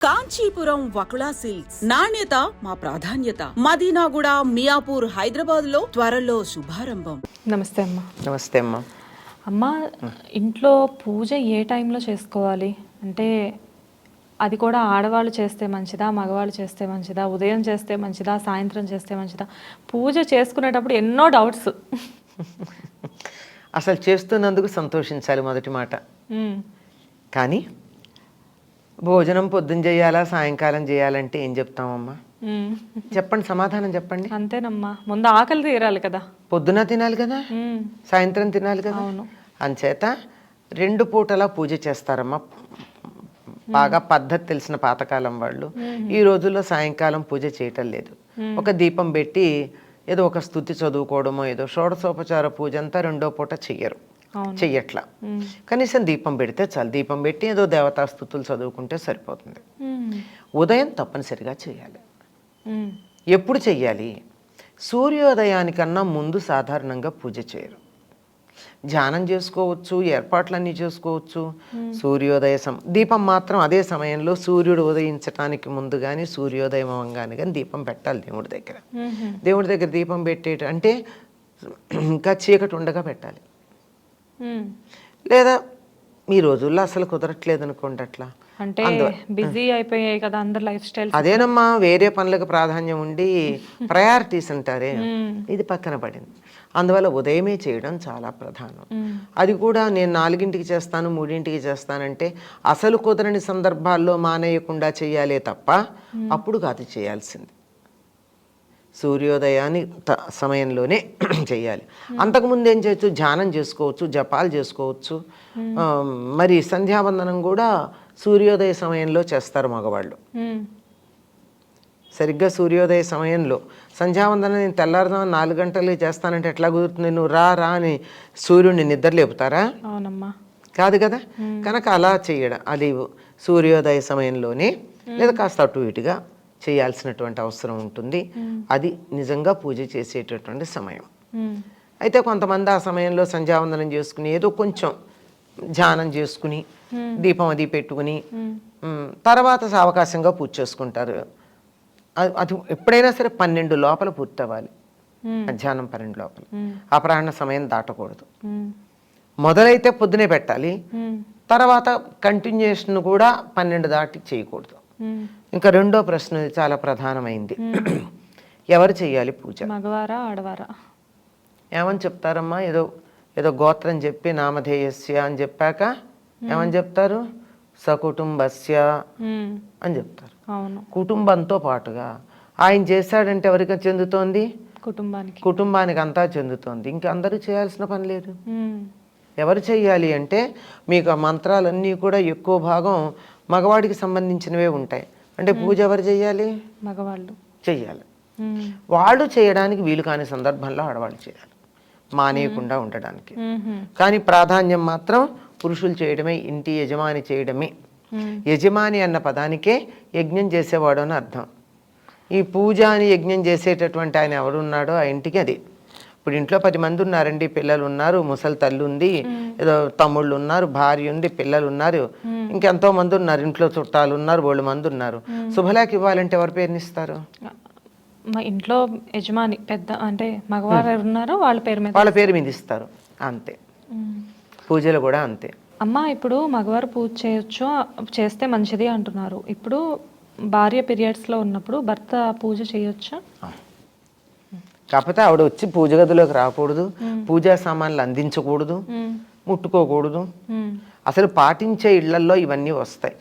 Kanchipuram Vakula silks. నాణ్యత మా ప్రాధాన్యత. మదీనాగుడ మియాపూర్ హైదరాబాద్లో త్వరలో శుభారంభం. నమస్తే అమ్మ. నమస్తే అమ్మా. అమ్మ ఇంట్లో పూజ ఏ టైంలో చేసుకోవాలి? అంటే అది కూడా ఆడవాళ్ళు చేస్తే మంచిదా మగవాళ్ళు చేస్తే మంచిదా ఉదయం చేస్తే మంచిదా సాయంత్రం చేస్తే మంచిదా? పూజ చేసుకునేటప్పుడు ఎన్నో డౌట్స్. అసలు చేస్తున్నందుకు సంతోషించాలి మొదటి మాట. కానీ భోజనం పొద్దున చేయాలా సాయంకాలం చేయాలంటే ఏం చెప్తామమ్మా? చెప్పండి సమాధానం చెప్పండి. అంతేనమ్మా. ముందు ఆకలి తీరాలి కదా. పొద్దున తినాలి కదా. సాయంత్రం తినాలి కదా. అంచేత రెండు పూటలా పూజ చేస్తారమ్మా. బాగా పద్ధతి తెలిసిన పాతకాలం వాళ్ళు. ఈ రోజుల్లో సాయంకాలం పూజ చేయటం లేదు. ఒక దీపం పెట్టి ఏదో ఒక స్థుతి చదువుకోవడమో ఏదో షోడశోపచార పూజ అంతా రెండో పూట చెయ్యరు. చెయ్యట్లా. కనీసం దీపం పెడితే చాలు. దీపం పెట్టి ఏదో దేవతా స్థుతులు చదువుకుంటే సరిపోతుంది. ఉదయం తప్పనిసరిగా చేయాలి. ఎప్పుడు చెయ్యాలి? సూర్యోదయానికన్నా ముందు సాధారణంగా పూజ చేయరు. ధ్యానం చేసుకోవచ్చు ఏర్పాట్లన్నీ చేసుకోవచ్చు. సూర్యోదయ సమ దీపం మాత్రం అదే సమయంలో సూర్యుడు ఉదయించటానికి ముందు కానీ సూర్యోదయం అవ్వగానే కానీ దీపం పెట్టాలి దేవుడి దగ్గర. దేవుడి దగ్గర దీపం పెట్టేట అంటే ఇంకా చీకటి ఉండగా పెట్టాలి. లేదా ఈ రోజుల్లో అసలు కుదరట్లేదు అనుకోండి అట్లా. అంటే బిజీ అయిపోయాయి కదా అందరు లైఫ్ స్టైల్ అదేనమ్మా వేరే పనులకు ప్రాధాన్యం ఉండి ప్రయారిటీస్ అంటారే. ఇది పక్కన పడింది. అందువల్ల ఉదయమే చేయడం చాలా ప్రధానం. అది కూడా నేను నాలుగింటికి చేస్తాను మూడింటికి చేస్తానంటే అసలు కుదరని సందర్భాల్లో మానేయకుండా చేయాలే తప్ప అప్పుడు కాదు చేయాల్సింది. సూర్యోదయాన్ని సమయంలోనే చేయాలి. అంతకుముందు ఏం చేయొచ్చు? ధ్యానం చేసుకోవచ్చు జపాలు చేసుకోవచ్చు. మరి సంధ్యావందనం కూడా సూర్యోదయ సమయంలో చేస్తారు మగవాళ్ళు. సరిగ్గా సూర్యోదయ సమయంలో. సంధ్యావందనం నేను తెల్లారుదాం నాలుగు గంటలు చేస్తానంటే ఎట్లా కుదురుతుంది? నువ్వు రా రా అని సూర్యుడిని నిద్ర లేపుతారా అవునమ్మా. కాదు కదా? కనుక అలా చేయడం అది సూర్యోదయ సమయంలోనే లేదా కాస్త అటు ఇటుగా చేయాల్సినటువంటి అవసరం ఉంటుంది. అది నిజంగా పూజ చేసేటటువంటి సమయం. అయితే కొంతమంది ఆ సమయంలో సంధ్యావందనం చేసుకుని ఏదో కొంచెం ధ్యానం చేసుకుని దీపం అది పెట్టుకుని తర్వాత సావకాశంగా పూజ చేసుకుంటారు. అది- ఎప్పుడైనా సరే పన్నెండు లోపల పూర్తి అవ్వాలి మధ్యాహ్నం పన్నెండు లోపల. అపరాహ్న సమయం దాటకూడదు. మొదలైతే పొద్దునే పెట్టాలి. తర్వాత కంటిన్యూషన్ కూడా పన్నెండు దాటి చేయకూడదు. ఇంకా రెండో ప్రశ్న చాలా ప్రధానమైంది. ఎవరు చేయాలి పూజ? మగవారా ఆడవారా? ఏమని చెప్తారమ్మా? ఏదో ఏదో గోత్రం చెప్పి నామధేయస్య అని చెప్పాక ఏమని చెప్తారు? సకుటుంబస్య. అని చెప్తారు. కుటుంబంతో పాటుగా ఆయన చేశాడంటే ఎవరికి చెందుతోంది? కుటుంబానికి. కుటుంబానికి అంతా చెందుతోంది. ఇంకా అందరూ చేయాల్సిన పని లేదు. ఎవరు చేయాలి అంటే మీకు ఆ మంత్రాలన్నీ కూడా ఎక్కువ భాగం మగవాడికి సంబంధించినవే ఉంటాయి. అంటే పూజ ఎవరు చేయాలి? మగవాళ్ళు. చెయ్యాలి. వాళ్ళు చేయడానికి వీలు కాని సందర్భంలో ఆడవాళ్ళు చేయాలి. మానేయకుండా ఉండడానికి. కానీ ప్రాధాన్యం మాత్రం పురుషులు చేయడమే ఇంటి యజమాని చేయడమే. యజమాని అన్న పదానికే యజ్ఞం చేసేవాడు అని అర్థం. ఈ పూజ అని యజ్ఞం చేసేటటువంటి ఆయన ఎవరున్నాడో ఆ ఇంటికి అది. ఇప్పుడు ఇంట్లో పది మంది ఉన్నారండి పిల్లలు ఉన్నారు ముసలి తల్లి ఉంది ఏదో తమ్ముళ్ళు ఉన్నారు భార్య ఉంది పిల్లలు ఉన్నారు ఇంకెంతో మంది ఉన్నారు ఇంట్లో చుట్టాలు ఉన్నారు బోళ్ళు మంది ఉన్నారు. శుభలేఖ ఇవ్వాలంటే ఎవరి పేరుని ఇస్తారు మా ఇంట్లో యజమాని పెద్ద అంటే మగవారు ఉన్నారో వాళ్ళ పేరు మీద వాళ్ళ పేరు మీద ఇస్తారు అంతే. పూజలు కూడా అంతే. అమ్మ ఇప్పుడు మగవారు పూజ చేయొచ్చు చేస్తే మంచిది అంటున్నారు ఇప్పుడు భార్య periods లో ఉన్నప్పుడు భర్త పూజ చేయొచ్చా కాకపోతే ఆవిడ వచ్చి పూజ గదిలోకి రాకూడదు పూజా సామాన్లు అందించకూడదు. ముట్టుకోకూడదు. అసలు పాటించే ఇళ్ళల్లో ఇవన్నీ వస్తాయి.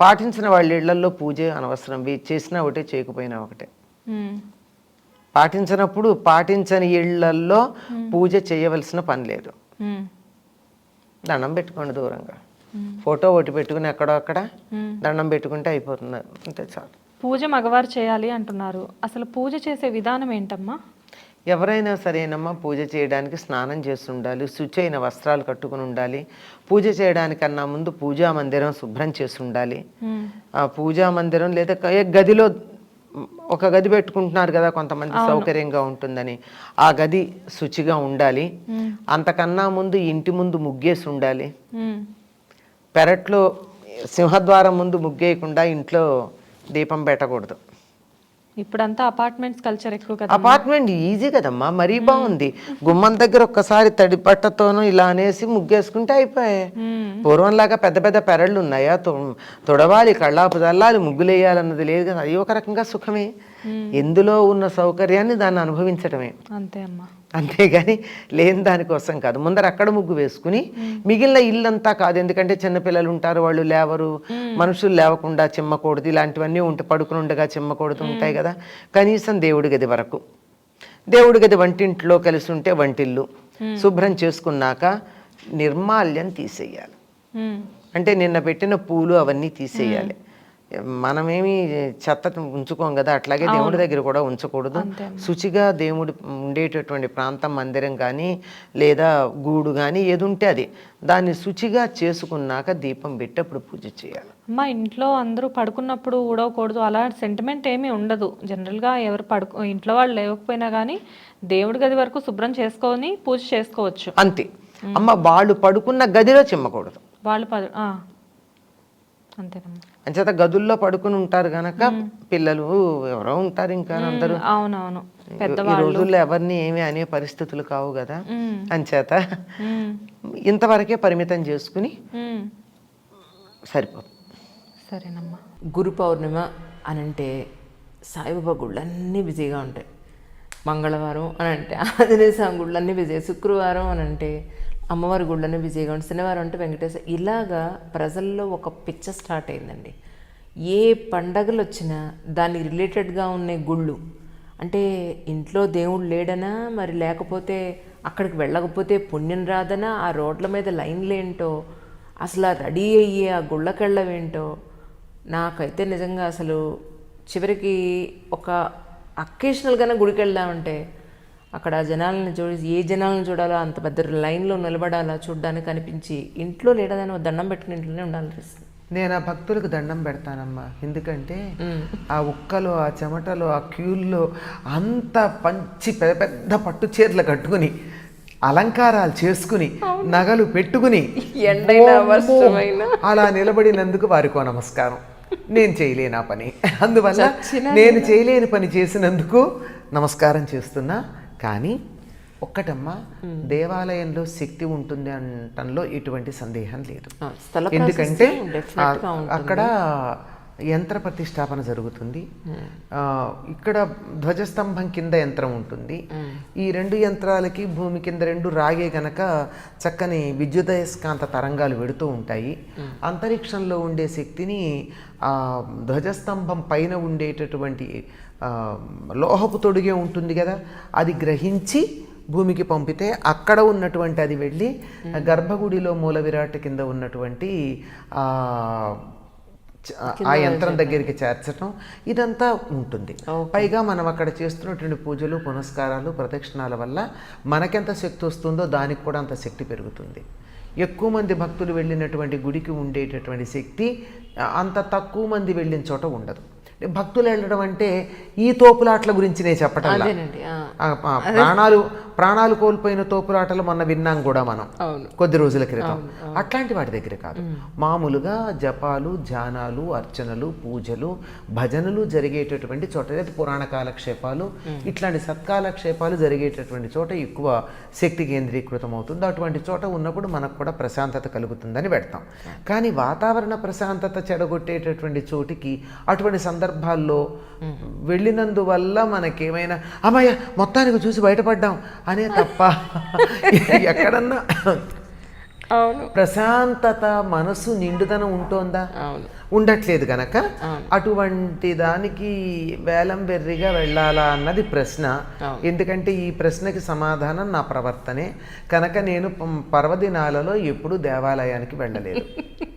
పాటించిన వాళ్ళ ఇళ్ళల్లో పూజ అనవసరం చేసినా ఒకటే చేయకపోయినా ఒకటే. పాటించినప్పుడు పాటించని ఇళ్ళల్లో పూజ చేయవలసిన పని లేదు. దండం పెట్టుకోండి దూరంగా. ఫోటో ఒకటి పెట్టుకుని ఎక్కడో అక్కడ దండం పెట్టుకుంటే అయిపోతుంది అంతే చాలు. పూజ మగవారు చేయాలి అంటున్నారు. అసలు పూజ చేసే విధానం ఏంటమ్మా? ఎవరైనా సరేనమ్మా పూజ చేయడానికి స్నానం చేసి ఉండాలి శుచి అయిన వస్త్రాలు కట్టుకుని ఉండాలి పూజ చేయడానికన్నా ముందు పూజా మందిరం శుభ్రం చేసి ఉండాలి. ఆ పూజా మందిరం లేదా ఏ గదిలో ఒక గది పెట్టుకుంటున్నారు కదా కొంతమంది సౌకర్యంగా ఉంటుందని. ఆ గది శుచిగా ఉండాలి. అంతకన్నా ముందు ఇంటి ముందు ముగ్గేసి ఉండాలి. పెరట్లో సింహద్వారం ముందు ముగ్గేయకుండా ఇంట్లో దీపం పెట్టకూడదు. ఇప్పుడంతా అపార్ట్మెంట్స్ కల్చర్ ఎక్కువ కదా అపార్ట్మెంట్ ఈజీ కదమ్మా మరీ బాగుంది. గుమ్మం దగ్గర ఒక్కసారి తడి బట్టతోనూ ఇలా అనేసి ముగ్గేసుకుంటే అయిపోయాయి. పూర్వంలాగా పెద్ద పెద్ద పెరళ్ళు ఉన్నాయా? తొడవాలి కళ్ళాపు చల్లాలి ముగ్గులు వేయాలన్నది లేదు కదా అది ఒక రకంగా సుఖమే. ఎందులో ఉన్న సౌకర్యాన్ని దాన్ని అనుభవించడమే అంతే అమ్మా. అంతేగాని లేని దానికోసం కాదు. ముందర అక్కడ ముగ్గు వేసుకుని మిగిలిన ఇల్లంతా కాదు. ఎందుకంటే చిన్నపిల్లలు ఉంటారు వాళ్ళు లేవరు. మనుషులు లేవకుండా చిమ్మకూడదు. ఇలాంటివన్నీ ఉంటే పడుకుని ఉండగా చిమ్మకూడదు ఉంటాయి కదా. కనీసం దేవుడి గది వరకు. దేవుడి గది వంటింట్లో కలిసి ఉంటే వంటిల్లు. శుభ్రం చేసుకున్నాక నిర్మాల్యం తీసేయాలి. అంటే నిన్న పెట్టిన పూలు అవన్నీ తీసేయాలి. మనమేమి చెత్త ఉంచుకోం కదా అట్లాగే దేవుడి దగ్గర కూడా ఉంచకూడదు. శుచిగా దేవుడు ఉండేటటువంటి ప్రాంతం మందిరం కానీ లేదా గూడు కానీ ఏది ఉంటే అది. దాన్ని శుచిగా చేసుకున్నాక దీపం పెట్టి అప్పుడు పూజ చేయాలి. అమ్మా ఇంట్లో అందరూ పడుకున్నప్పుడు ఊడవకూడదు. అలా సెంటిమెంట్ ఏమీ ఉండదు. జనరల్గా ఎవరు పడుకో ఇంట్లో వాళ్ళు లేవకపోయినా కానీ దేవుడి గది వరకు శుభ్రం చేసుకొని పూజ చేసుకోవచ్చు. అంతే. అమ్మ వాళ్ళు పడుకున్న గదిలో చిమ్మకూడదు. వాళ్ళు పడు ఆ. అంతేనమ్మా. అంచేత గదుల్లో పడుకుని ఉంటారు గనక పిల్లలు ఎవరో ఉంటారు ఇంకా అందరూ. అవునవును. ఈ రోజుల్లో ఎవరిని ఏమీ అనే పరిస్థితులు కావు కదా. అంచేత. ఇంతవరకే పరిమితం చేసుకుని. సరిపోతుంది సరేనమ్మా. గురు పౌర్ణిమ అని అంటే సాయిబాబా గుళ్ళన్నీ బిజీగా ఉంటాయి. మంగళవారం అని అంటే ఆంజనేయ స్వామి గుళ్ళన్నీ బిజీ. శుక్రవారం అని అంటే అమ్మవారి గుళ్ళని బిజీగా ఉంటాయి శనివారం అంటే వెంకటేశ్వర ఇలాగా ప్రజల్లో ఒక పిచ్చ స్టార్ట్ అయిందండి. ఏ పండగలు వచ్చినా దానికి రిలేటెడ్గా ఉన్న గుళ్ళు అంటే ఇంట్లో దేవుడు లేడనా మరి లేకపోతే అక్కడికి వెళ్ళకపోతే పుణ్యం రాదనా ఆ రోడ్ల మీద లైన్లేంటో అసలు ఆ రెడీ అయ్యే ఆ గుళ్ళకెళ్ళవేంటో నాకైతే నిజంగా అసలు చివరికి ఒక అకేషనల్గానే గుడికి వెళ్దామంటే అక్కడ జనాలను చూసి ఏ జనాలను చూడాలో అంత పెద్ద లైన్లో నిలబడాలా చూడడానికి అనిపించి ఇంట్లో లేడదని దండం పెట్టుకుని ఇంట్లోనే ఉండాలనిపిస్తుంది నేను ఆ భక్తులకు దండం పెడతానమ్మా. ఎందుకంటే ఆ ఉక్కలు ఆ చెమటలు ఆ క్యూల్లో అంత పంచి పెద్ద పెద్ద పట్టు చీరలు కట్టుకుని అలంకారాలు చేసుకుని నగలు పెట్టుకుని. అలా నిలబడినందుకు వారికో నమస్కారం. నేను చేయలేను ఆ పని? అందువల్ల నేను. చేయలేని పని చేసినందుకు నమస్కారం చేస్తున్నా. కానీ ఒక్కటమ్మా దేవాలయంలో శక్తి ఉంటుంది అనటంలో ఎటువంటి సందేహం లేదు. ఎందుకంటే అక్కడ యంత్ర ప్రతిష్టాపన జరుగుతుంది. ఆ, ఇక్కడ ధ్వజస్తంభం కింద యంత్రం ఉంటుంది. ఈ రెండు యంత్రాలకి భూమి కింద రెండు రాగే గనక చక్కని విద్యుదయస్కాంత తరంగాలు వెడుతూ ఉంటాయి. అంతరిక్షంలో ఉండే శక్తిని ధ్వజస్తంభం పైన ఉండేటటువంటి లోహపు తొడిగే ఉంటుంది కదా అది గ్రహించి భూమికి పంపితే అక్కడ ఉన్నటువంటి అది వెళ్ళి గర్భగుడిలో మూల విరాట్ కింద ఉన్నటువంటి ఆ యంత్రం దగ్గరికి చేర్చడం ఇదంతా ఉంటుంది. పైగా మనం అక్కడ చేస్తున్నటువంటి పూజలు పునస్కారాలు ప్రదక్షిణాల వల్ల మనకెంత శక్తి వస్తుందో దానికి కూడా అంత శక్తి పెరుగుతుంది. ఎక్కువ మంది భక్తులు వెళ్ళినటువంటి గుడికి ఉండేటటువంటి శక్తి అంత తక్కువ మంది వెళ్ళిన చోట ఉండదు. భక్తులు వెళ్ళడం అంటే ఈ తోపులాట్ల గురించి నేను చెప్పటం ప్రాణాలు ప్రాణాలు కోల్పోయిన తోపులాటలు మొన్న విన్నాం కూడా మనం. కొద్ది రోజుల క్రితం. అట్లాంటి వాటి దగ్గర కాదు. మామూలుగా జపాలు ధ్యానాలు అర్చనలు పూజలు భజనలు జరిగేటటువంటి చోట లేదా పురాణ కాలక్షేపాలు ఇట్లాంటి సత్కాలక్షేపాలు జరిగేటటువంటి చోట ఎక్కువ శక్తి కేంద్రీకృతం అవుతుంది. అటువంటి చోట ఉన్నప్పుడు మనకు కూడా ప్రశాంతత కలుగుతుందని పెడతాం. కానీ వాతావరణ ప్రశాంతత చెడగొట్టేటటువంటి చోటికి అటువంటి సందర్భాల్లో వెళ్ళినందువల్ల మనకేమైనా అమ్మయ్య మొత్తానికి చూసి బయటపడ్డాం. అనే తప్ప ఎక్కడన్నా అవును. ప్రశాంతత మనసు నిండుదనం ఉంటోందా? ఉండట్లేదు గనక అటువంటి దానికి వేలం బెర్రిగా వెళ్ళాలా అన్నది ప్రశ్న. ఎందుకంటే ఈ ప్రశ్నకి సమాధానం నా ప్రవర్తనే. కనుక నేను పర్వదినాలలో ఎప్పుడు దేవాలయానికి వెళ్ళలేదు.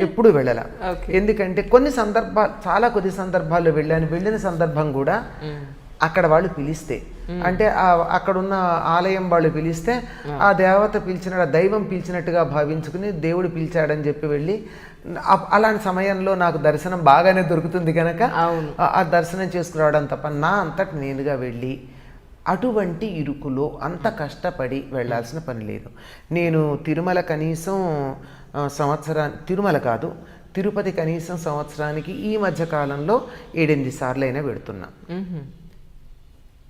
ఎప్పుడు వెళ్ళలా. ఎందుకంటే కొన్ని సందర్భాలు చాలా కొద్ది సందర్భాల్లో వెళ్ళాను. వెళ్ళిన సందర్భం కూడా అక్కడ వాళ్ళు పిలిస్తే. అంటే ఆ- అక్కడున్న ఆలయం వాళ్ళు పిలిస్తే ఆ దేవత పిలిచిన దైవం పిలిచినట్టుగా భావించుకుని దేవుడు పిలిచాడని చెప్పి వెళ్ళి అలాంటి సమయంలో నాకు దర్శనం బాగానే దొరుకుతుంది కనుక ఆ దర్శనం చేసుకురావడం తప్ప నా అంతటి నేనుగా వెళ్ళి అటువంటి ఇరుకులో అంత కష్టపడి వెళ్ళాల్సిన పని లేదు. నేను తిరుమల కనీసం సంవత్సరా తిరుమల కాదు తిరుపతి కనీసం సంవత్సరానికి ఈ మధ్య కాలంలో ఏడెనిమిది సార్లు అయినా పెడుతున్నా.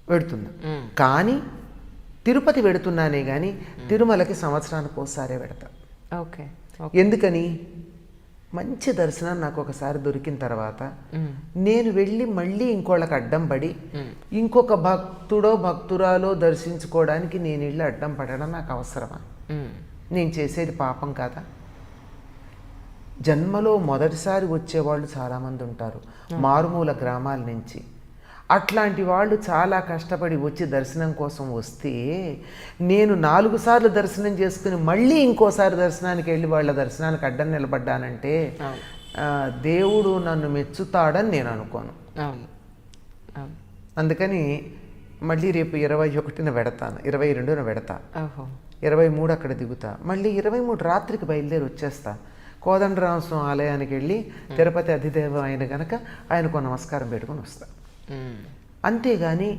పెడుతున్నా కానీ తిరుపతి పెడుతున్నానే కానీ తిరుమలకి సంవత్సరానికి ఒకసారే పెడతా ఓకే. ఎందుకని? మంచి దర్శనం నాకు ఒకసారి దొరికిన తర్వాత నేను వెళ్ళి మళ్ళీ ఇంకోళ్ళకి అడ్డం పడి ఇంకొక భక్తుడో భక్తురాలో దర్శించుకోవడానికి నేను వెళ్ళి అడ్డం పడడం నాకు అవసరమా. నేను చేసేది పాపం కాదా? జన్మలో మొదటిసారి వచ్చేవాళ్ళు చాలామంది ఉంటారు. మారుమూల గ్రామాల నుంచి. అట్లాంటి వాళ్ళు చాలా కష్టపడి వచ్చి దర్శనం కోసం వస్తే నేను నాలుగు సార్లు దర్శనం చేసుకుని మళ్ళీ ఇంకోసారి దర్శనానికి వెళ్ళి వాళ్ళ దర్శనానికి అడ్డం నిలబడ్డానంటే దేవుడు నన్ను మెచ్చుతాడని నేను అనుకోను. అందుకని మళ్ళీ రేపు ఇరవై ఒకటిన పెడతాను ఇరవై రెండున పెడతా. ఇరవై మూడు అక్కడ దిగుతా. మళ్ళీ ఇరవై మూడు రాత్రికి బయలుదేరి వచ్చేస్తా. కోదండరామస్వామి ఆలయానికి వెళ్ళి తిరుపతి అధిదేవం అయిన గనక ఆయనకు నమస్కారం పెట్టుకొని వస్తా. మ్మ్. అంతేగాని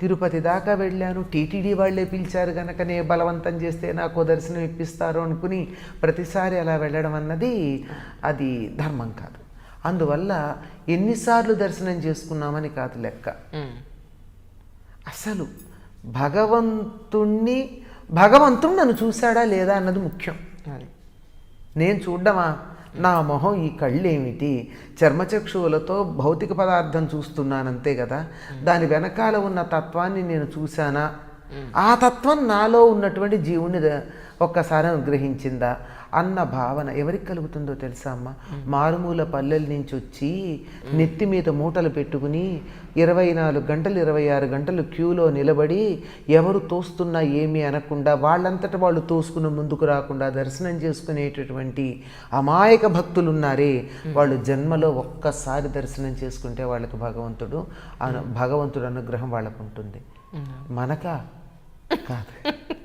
తిరుపతి దాకా వెళ్ళాను టీటీడీ వాళ్ళే పిలిచారు గనకనే బలవంతం చేస్తే నాకు దర్శనం ఇప్పిస్తారు అనుకుని ప్రతిసారి అలా వెళ్ళడం అన్నది అది ధర్మం కాదు. అందువల్ల ఎన్నిసార్లు దర్శనం చేసుకున్నామని కాదు లెక్క. అసలు భగవంతుణ్ణి భగవంతుడు నన్ను చూశాడా లేదా అన్నది ముఖ్యం. నేను చూడ్డమా? నా మొహం ఈ కళ్ళేమిటి? చర్మచక్షువులతో భౌతిక పదార్థం చూస్తున్నానంతే కదా? దాని వెనకాల ఉన్న తత్వాన్ని నేను చూశానా? ఆ తత్వం నాలో ఉన్నటువంటి జీవుని ఒక్కసారి అనుగ్రహించిందా? అన్న భావన ఎవరికి కలుగుతుందో తెలుసా అమ్మ? మారుమూల పల్లెల నుంచి వచ్చి నెత్తి మీద మూటలు పెట్టుకుని ఇరవై నాలుగు గంటలు ఇరవై ఆరు గంటలు క్యూలో నిలబడి ఎవరు తోస్తున్నా ఏమీ అనకుండా వాళ్ళంతట వాళ్ళు తోసుకుని ముందుకు రాకుండా దర్శనం చేసుకునేటటువంటి అమాయక భక్తులు ఉన్నారే వాళ్ళు జన్మలో ఒక్కసారి దర్శనం చేసుకుంటే వాళ్ళకి భగవంతుడు అను భగవంతుడు అనుగ్రహం వాళ్ళకు ఉంటుంది మనకా? కాదు.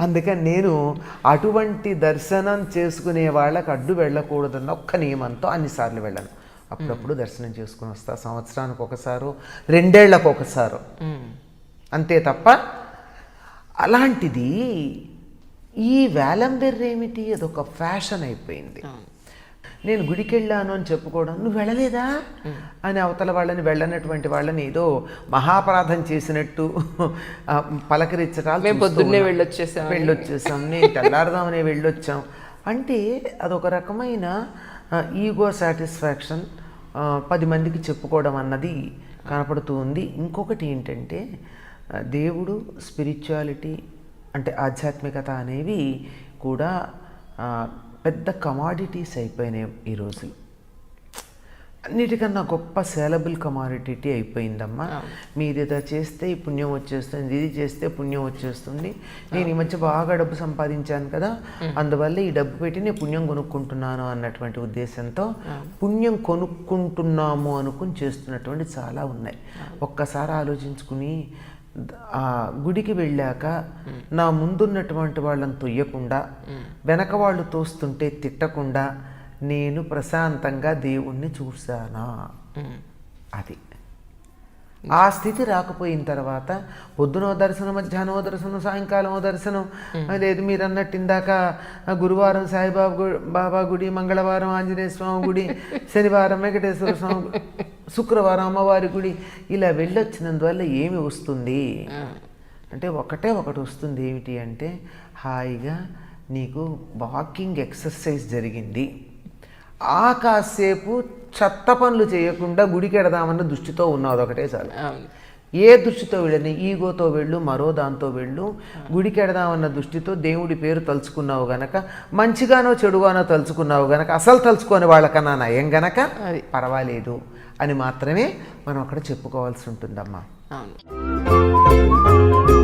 అందుకని నేను అటువంటి దర్శనం చేసుకునే వాళ్ళకి అడ్డు వెళ్ళకూడదన్న ఒక్క నియమంతో అన్నిసార్లు వెళ్ళను. అప్పుడప్పుడు దర్శనం చేసుకుని వస్తా. సంవత్సరానికి ఒకసారో రెండేళ్ళకు ఒకసారో. అంతే తప్ప అలాంటిది ఈ వేలం ఏమిటి అదొక ఫ్యాషన్ అయిపోయింది. నేను గుడికి వెళ్ళాను అని చెప్పుకోవడం నువ్వు వెళ్ళలేదా అని అవతల వాళ్ళని వెళ్ళనటువంటి వాళ్ళని ఏదో మహాపరాధం చేసినట్టు ఆ, పలకరించడాలు మేము పొద్దున్నే. వెళ్ళొచ్చేసాం. వెళ్ళొచ్చేసాం నేను తెల్లారదామనే వెళ్ళొచ్చాం అంటే అదొక రకమైన ఈగో సాటిస్ఫాక్షన్ పది మందికి చెప్పుకోవడం అన్నది కనపడుతూ ఉంది ఇంకొకటి ఏంటంటే దేవుడు స్పిరిచువాలిటీ అంటే ఆధ్యాత్మికత అనేవి కూడా పెద్ద కమాడిటీస్ అయిపోయినాయి ఈరోజు అన్నిటికన్నా గొప్ప సేలబుల్ కమాడిటీ అయిపోయిందమ్మా. మీరు ఇది చేస్తే ఈ పుణ్యం వచ్చేస్తుంది ఇది చేస్తే పుణ్యం వచ్చేస్తుంది. నేను ఈ మధ్య బాగా డబ్బు సంపాదించాను కదా అందువల్ల ఈ డబ్బు పెట్టి నేను పుణ్యం కొనుక్కుంటున్నాను అన్నటువంటి ఉద్దేశంతో పుణ్యం కొనుక్కుంటున్నాము అనుకుని చేస్తున్నటువంటి చాలా ఉన్నాయి. ఒక్కసారి ఆలోచించుకుని ఆ గుడికి వెళ్ళాక నా ముందున్నటువంటి వాళ్ళని తొయ్యకుండా వెనక వాళ్ళు తోస్తుంటే తిట్టకుండా నేను ప్రశాంతంగా దేవుణ్ణి చూశానా? అది. ఆ స్థితి రాకపోయిన తర్వాత పొద్దునో దర్శనం మధ్యాహ్నమో దర్శనం సాయంకాలమో దర్శనం లేదు మీరు అన్నట్టు ఇందాక గురువారం సాయిబాబా బాబా గుడి మంగళవారం ఆంజనేయ స్వామి గుడి శనివారం వెంకటేశ్వర స్వామి శుక్రవారం అమ్మవారి గుడి ఇలా వెళ్ళొచ్చినందువల్ల ఏమి వస్తుంది? అంటే ఒకటే ఒకటి వస్తుంది ఏమిటి అంటే హాయిగా నీకు వాకింగ్ ఎక్సర్సైజ్ జరిగింది. ఆ కాసేపు చెత్త పనులు చేయకుండా గుడికి ఎడదామన్న దృష్టితో ఉన్నావు అదొకటే చాలు. ఏ దృష్టితో వెళ్ళని? ఈగోతో వెళ్ళు మరో దాంతో వెళ్ళు. గుడికి ఎడదామన్న దృష్టితో దేవుడి పేరు తలుచుకున్నావు గనక మంచిగానో చెడుగానో తలుచుకున్నావు గనక అసలు తలుచుకొని వాళ్ళకన్నా నయం గనక? అది. పర్వాలేదు. అని మాత్రమే మనం అక్కడ చెప్పుకోవాల్సి ఉంటుందమ్మా. అవును.